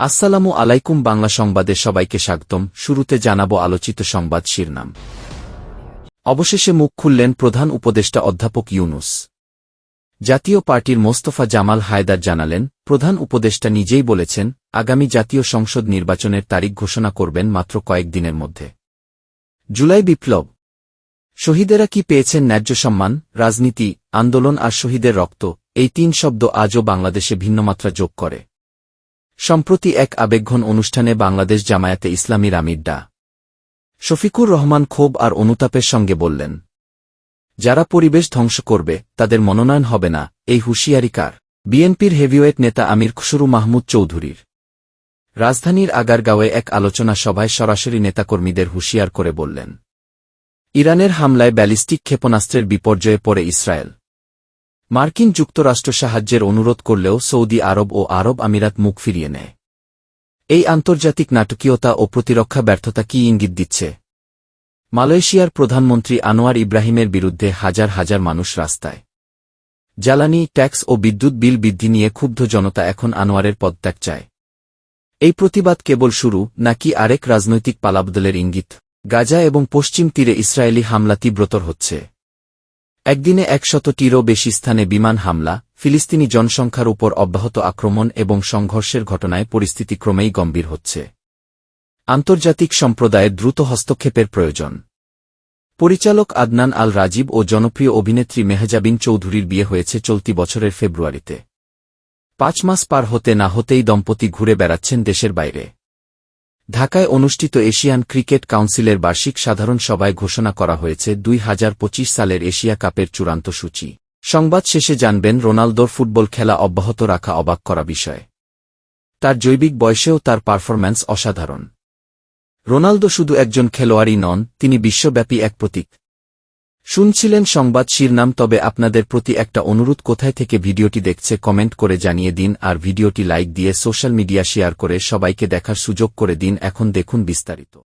আসসালামু আলাইকুম বাংলা সংবাদে সবাইকে স্বাগতম। শুরুতে জানাব আলোচিত সংবাদ শিরনাম। অবশেষে মুখ খুললেন প্রধান উপদেষ্টা অধ্যাপক ইউনুস। জাতীয় পার্টির মোস্তফা জামাল হায়দার জানালেন, প্রধান উপদেষ্টা নিজেই বলেছেন, আগামী জাতীয় সংসদ নির্বাচনের তারিখ ঘোষণা করবেন মাত্র কয়েকদিনের মধ্যে। জুলাই বিপ্লব। শহীদেরা কি পেয়েছেন ন্যায্য সম্মান, রাজনীতি, আন্দোলন আর শহীদের রক্ত, এই তিন শব্দ আজও বাংলাদেশে ভিন্নমাত্রা যোগ করে। সম্প্রতি এক আবেগঘন অনুষ্ঠানে বাংলাদেশ জামায়াতে ইসলামীর আমির ডা। শফিকুর রহমান ক্ষোভ আর অনুতাপের সঙ্গে বললেন, যারা পরিবেশ ধ্বংস করবে, তাদের মনোনয়ন হবে না, এই হুঁশিয়ারি কার? বিএনপির হেভিওয়েট নেতা আমির খুসরু মাহমুদ চৌধুরীর রাজধানীর আগারগাঁওয়ে এক আলোচনা সভায় সরাসরি নেতাকর্মীদের হুঁশিয়ার করে বললেন, ইরানের হামলায় ব্যালিস্টিক ক্ষেপণাস্ত্রের বিপর্যয়ে পড়ে ইসরায়েল। মার্কিন যুক্তরাষ্ট্র সাহায্যের অনুরোধ করলেও সৌদি আরব ও আরব আমিরাত মুখ ফিরিয়ে নেয়। এই আন্তর্জাতিক নাটকীয়তা ও প্রতিরক্ষা ব্যর্থতা কি ইঙ্গিত দিচ্ছে? মালয়েশিয়ার প্রধানমন্ত্রী আনোয়ার ইব্রাহিমের বিরুদ্ধে হাজার হাজার মানুষ রাস্তায়। জ্বালানি, ট্যাক্স ও বিদ্যুৎ বিল বৃদ্ধি নিয়ে ক্ষুব্ধ জনতা এখন আনোয়ারের পদত্যাগ চায়। এই প্রতিবাদ কেবল শুরু, নাকি আরেক রাজনৈতিক পালাবদলের ইঙ্গিত? গাজা এবং পশ্চিম তীরে ইসরায়েলি হামলা তীব্রতর হচ্ছে। একদিনে একশতটিরও বেশি স্থানে বিমান হামলা, ফিলিস্তিনি জনসংখ্যার উপর অব্যাহত আক্রমণ এবং সংঘর্ষের ঘটনায় পরিস্থিতি ক্রমেই গম্ভীর হচ্ছে। আন্তর্জাতিক সম্প্রদায়ের দ্রুত হস্তক্ষেপের প্রয়োজন। পরিচালক আদনান আল রাজীব ও জনপ্রিয় অভিনেত্রী মেহজাবিন চৌধুরীর বিয়ে হয়েছে চলতি বছরের ফেব্রুয়ারিতে। পাঁচ মাস পার হতে না হতেই দম্পতি ঘুরে বেড়াচ্ছেন দেশের বাইরে। ঢাকায় অনুষ্ঠিত এশিয়ান ক্রিকেট কাউন্সিলের বার্ষিক সাধারণ সভায় ঘোষণা করা হয়েছে দুই হাজার পঁচিশ সালের এশিয়া কাপের চূড়ান্ত সূচি। সংবাদ শেষে জানবেন, রোনালদোর ফুটবল খেলা অব্যাহত রাখা অবাক করা বিষয়। তার জৈবিক বয়সেও তার পারফরম্যান্স অসাধারণ। রোনালদো শুধু একজন খেলোয়াড়ই নন, তিনি বিশ্বব্যাপী এক প্রতীক। শুনছিলেন সংবাদ শিরনাম, তবে আপনাদের প্রতি একটা অনুরোধ, কোথায় থেকে ভিডিওটি দেখছে কমেন্ট করে জানিয়ে দিন আর ভিডিওটি লাইক দিয়ে সোশ্যাল মিডিয়া শেয়ার করে সবাইকে দেখার সুযোগ করে দিন। এখন দেখুন বিস্তারিত।